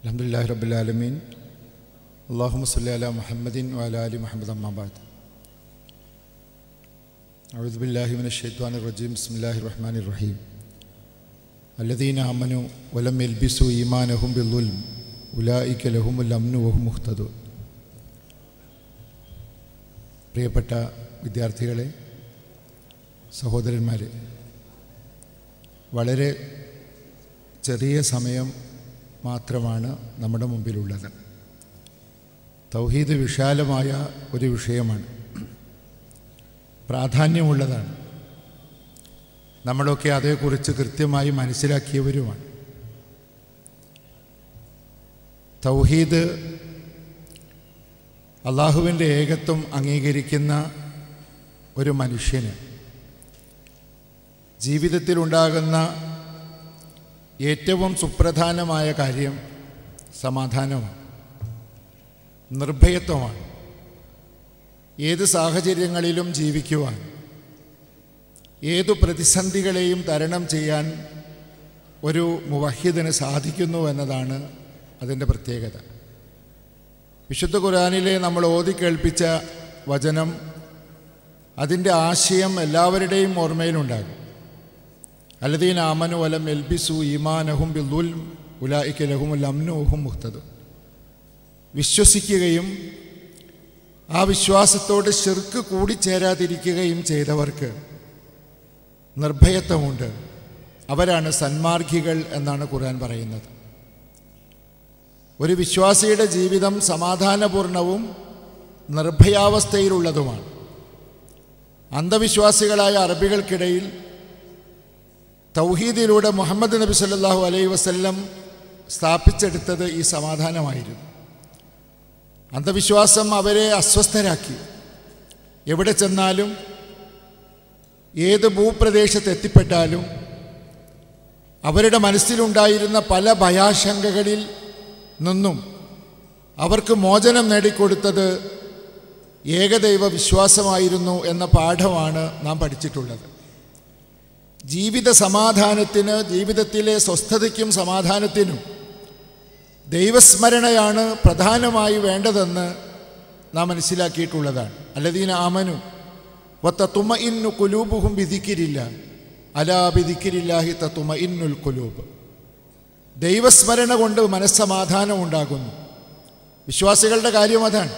അലഹമുല്ലാ റബുലാലമീൻ അള്ളാഹുമ സല്ലി അല മുഹമ്മദിൻ വാല അലി മുഹമ്മദ് അമ്മാബാദ് أعوذ بالله من الشيطان الرجيم بسم الله الرحمن الرحيم الذين آمنوا ولم يلبسوا إيمانهم بالظلم أولئك لهم الأمن وهم مهتدون പ്രിയപ്പെട്ട വിദ്യാർത്ഥികളെ സഹോദരന്മാരെ വളരെ ചെറിയ സമയം മാത്രമാണ് നമ്മുടെ മുമ്പിലുള്ളത്. തൗഹീദ് വിശാലമായ ഒരു വിഷയമാണ്. പ്രാധാന്യമുള്ളതാണ്. നമ്മളൊക്കെ അതേക്കുറിച്ച് കൃത്യമായി മനസ്സിലാക്കിയവരുമാണ്. തൗഹീദ് അള്ളാഹുവിന്റെ ഏകത്വം അംഗീകരിക്കുന്ന ഒരു മനുഷ്യന് ജീവിതത്തിലുണ്ടാകുന്ന ഏറ്റവും സുപ്രധാനമായ കാര്യം സമാധാനമാണ്. നിർഭയത്വമാണ്. ഏത് സാഹചര്യങ്ങളിലും ജീവിക്കുവാൻ ഏതു പ്രതിസന്ധികളെയും തരണം ചെയ്യാൻ ഒരു മുവഹിദിന് സാധിക്കുന്നു എന്നതാണ് അതിന്റെ പ്രത്യേകത. വിശുദ്ധ ഖുരാനിലെ നമ്മൾ ഓതി കേൾപ്പിച്ച വചനം അതിന്റെ ആശയം എല്ലാവരുടെയും ഓർമ്മയിലുണ്ടാകും. അല്ലദീൻ ആമനു വലം എൽബിസു ഈമാനഹും ബിൽദുൽ ഉലായിക്ക് ലഹുമുൽ അമ്നുഹും മുഹ്തദും വിശ്വസിക്കുകയും ആ വിശ്വാസത്തോട് ശിർക്ക് കൂടിച്ചേരാതിരിക്കുകയും ചെയ്തവർക്ക് നിർഭയത്വമുണ്ട്. അവരാണ് സന്മാർഗികൾ എന്നാണ് ഖുർആൻ പറയുന്നത്. ഒരു വിശ്വാസിയുടെ ജീവിതം സമാധാനപൂർണവും നിർഭയാവസ്ഥയിലുള്ളതുമാണ്. അന്ധവിശ്വാസികളായ അറബികൾക്കിടയിൽ തൗഹീദിലൂടെ മുഹമ്മദ് നബി സല്ലാഹു അലൈ വസ്ല്ലം സ്ഥാപിച്ചെടുത്തത് ഈ സമാധാനമായിരുന്നു. അന്ധവിശ്വാസം അവരെ അസ്വസ്ഥരാക്കി. എവിടെ ചെന്നാലും ഏത് ഭൂപ്രദേശത്ത് എത്തിപ്പെട്ടാലും അവരുടെ മനസ്സിലുണ്ടായിരുന്ന പല ഭയാശങ്കകളിൽ നിന്നും അവർക്ക് മോചനം നേടിക്കൊടുത്തത് ഏകദൈവ വിശ്വാസമായിരുന്നു എന്ന പാഠമാണ് നാം പഠിച്ചിട്ടുള്ളത്. ജീവിത സമാധാനത്തിന് ജീവിതത്തിലെ സ്വസ്ഥതയ്ക്കും സമാധാനത്തിനും ദൈവസ്മരണയാണ് പ്രധാനമായി വേണ്ടതെന്ന് നാം മനസ്സിലാക്കിയിട്ടുള്ളതാണ്. അല്ലദീന ആമനു വത്ത തുമ ഇന്നു കുലൂബുഹും വിധിക്കിരില്ല അലാ വിധിക്കിരില്ലാഹി തുമ ഇന്നുൽ കുലൂബ് ദൈവസ്മരണ കൊണ്ട് മനസ്സമാധാനം ഉണ്ടാകുന്നു. വിശ്വാസികളുടെ കാര്യം അതാണ്.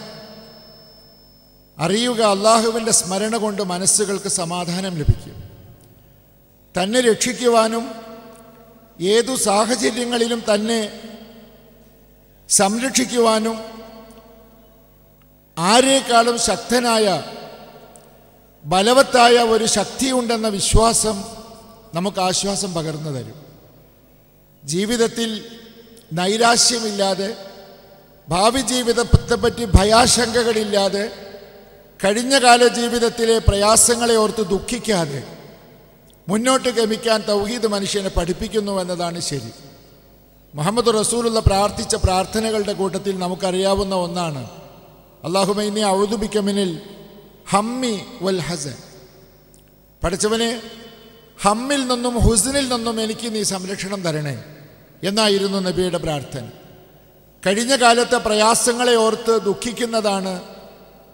അറിയുക അള്ളാഹുവിന്റെ സ്മരണ കൊണ്ട് മനസ്സുകൾക്ക് സമാധാനം ലഭിക്കും. തന്നെ രക്ഷിക്കുവാനും ഏതു സാഹചര്യങ്ങളിലും തന്നെ സംരക്ഷിക്കുവാനും ആരേക്കാളും ശക്തനായ ബലവത്തായ ഒരു ശക്തിയുണ്ടെന്ന വിശ്വാസം നമുക്ക് ആശ്വാസം പകർന്നു തരും. ജീവിതത്തിൽ നൈരാശ്യമില്ലാതെ ഭാവി ജീവിതത്തെപ്പറ്റി ഭയാശങ്കകളില്ലാതെ കഴിഞ്ഞകാല ജീവിതത്തിലെ പ്രയാസങ്ങളെ ഓർത്ത് ദുഃഖിക്കാതെ മുന്നോട്ട് ഗമിക്കാൻ തൗഹീദ് മനുഷ്യനെ പഠിപ്പിക്കുന്നു എന്നതാണ് ശരി. മുഹമ്മദ് റസൂലുള്ള പ്രാർത്ഥിച്ച പ്രാർത്ഥനകളുടെ കൂട്ടത്തിൽ നമുക്കറിയാവുന്ന ഒന്നാണ്. അള്ളാഹുമൈനെ ഔദുബിക്കമിനിൽ ഹമ്മി വൽ ഹസൻ. പഠിച്ചവനെ ഹമ്മിൽ നിന്നും ഹുസനിൽ നിന്നും എനിക്ക് നീ സംരക്ഷണം തരണേ എന്നായിരുന്നു നബിയുടെ പ്രാർത്ഥന. കഴിഞ്ഞ കാലത്തെ പ്രയാസങ്ങളെ ഓർത്ത് ദുഃഖിക്കുന്നതാണ്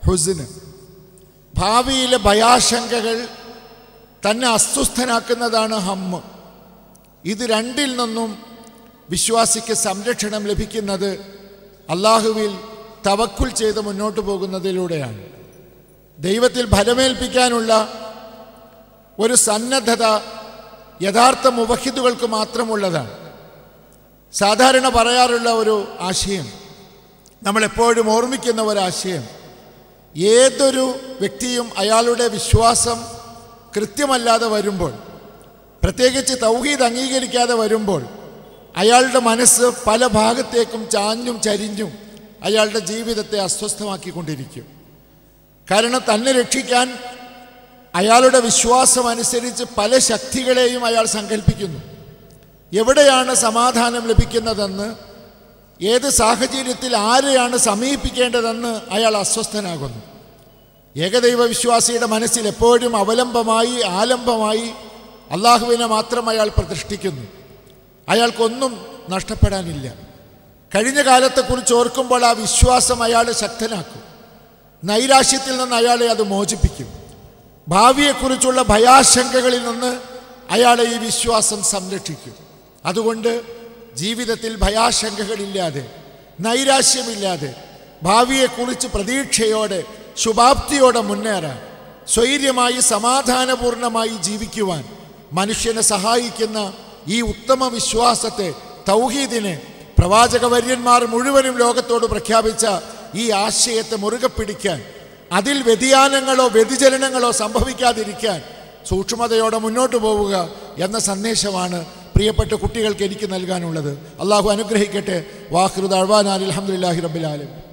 ഹുസിന്. ഭാവിയിലെ ഭയാശങ്കകൾ തന്നെ അസ്വസ്ഥനാക്കുന്നതാണ് ഹമ്മ്. ഇത് രണ്ടിൽ നിന്നും വിശ്വാസിക്ക് സംരക്ഷണം ലഭിക്കുന്നത് അള്ളാഹുവിൽ തവക്കുൽ ചെയ്ത് മുന്നോട്ട് പോകുന്നതിലൂടെയാണ്. ദൈവത്തിൽ ഫലമേൽപ്പിക്കാനുള്ള ഒരു സന്നദ്ധത യഥാർത്ഥ മുവഹിദുകൾക്ക് മാത്രമുള്ളതാണ്. സാധാരണ പറയാറുള്ള ഒരു ആശയം നമ്മളെപ്പോഴും ഓർമ്മിക്കുന്ന ഒരാശയം ഏതൊരു വ്യക്തിയും അയാളുടെ വിശ്വാസം കൃത്യമല്ലാതെ വരുമ്പോൾ പ്രത്യേകിച്ച് തൗഹീദ് അംഗീകരിക്കാതെ വരുമ്പോൾ അയാളുടെ മനസ്സ് പല ഭാഗത്തേക്കും ചാഞ്ഞും ചരിഞ്ഞും അയാളുടെ ജീവിതത്തെ അസ്വസ്ഥമാക്കിക്കൊണ്ടിരിക്കും. കാരണം തന്നെ രക്ഷിക്കാൻ അയാളുടെ വിശ്വാസം അനുസരിച്ച് പല ശക്തികളെയും അയാൾ സങ്കല്പിക്കുന്നു എവിടെയാണ് സമാധാനം ലഭിക്കുന്നതെന്ന് ഏത് സാഹചര്യത്തിൽ ആരെയാണ് സമീപിക്കേണ്ടതെന്ന് അയാൾ അസ്വസ്ഥനാകുന്നു. ഏകദൈവ വിശ്വാസിയുടെ മനസ്സിൽ എപ്പോഴും അവലംബമായി ആലംബമായി അള്ളാഹുവിനെ മാത്രം അയാൾ പ്രതിഷ്ഠിക്കുന്നു. അയാൾക്കൊന്നും നഷ്ടപ്പെടാനില്ല. കഴിഞ്ഞ കാലത്തെക്കുറിച്ച് ഓർക്കുമ്പോൾ ആ വിശ്വാസം അയാളെ ശക്തനാക്കും. നൈരാശ്യത്തിൽ നിന്ന് അയാളെ അത് മോചിപ്പിക്കും. ഭാവിയെക്കുറിച്ചുള്ള ഭയാശങ്കകളിൽ നിന്ന് അയാളെ ഈ വിശ്വാസം സംരക്ഷിക്കും. അതുകൊണ്ട് ജീവിതത്തിൽ ഭയാശങ്കകളില്ലാതെ നൈരാശ്യമില്ലാതെ ഭാവിയെക്കുറിച്ച് പ്രതീക്ഷയോടെ ശുഭാപ്തിയോടെ മുന്നേറാൻ സ്വൈര്യമായി സമാധാനപൂർണമായി ജീവിക്കുവാൻ മനുഷ്യനെ സഹായിക്കുന്ന ഈ ഉത്തമ വിശ്വാസത്തെ തൗഹീദിനെ പ്രവാചകവര്യന്മാർ മുഴുവനും ലോകത്തോട് പ്രഖ്യാപിച്ച ഈ ആശയത്തെ മുറുകെ പിടിക്കാൻ അതിൽ വ്യതിയാനങ്ങളോ വ്യതിചലനങ്ങളോ സംഭവിക്കാതിരിക്കാൻ സൂക്ഷ്മതയോടെ മുന്നോട്ട് പോവുക എന്ന സന്ദേശമാണ് പ്രിയപ്പെട്ട കുട്ടികൾക്ക് എനിക്ക് നൽകാനുള്ളത്. അള്ളാഹു അനുഗ്രഹിക്കട്ടെ. വാഹൃദ് അഴ്വാൻ അലഹമുല്ലാഹി റബ്ബിലാലും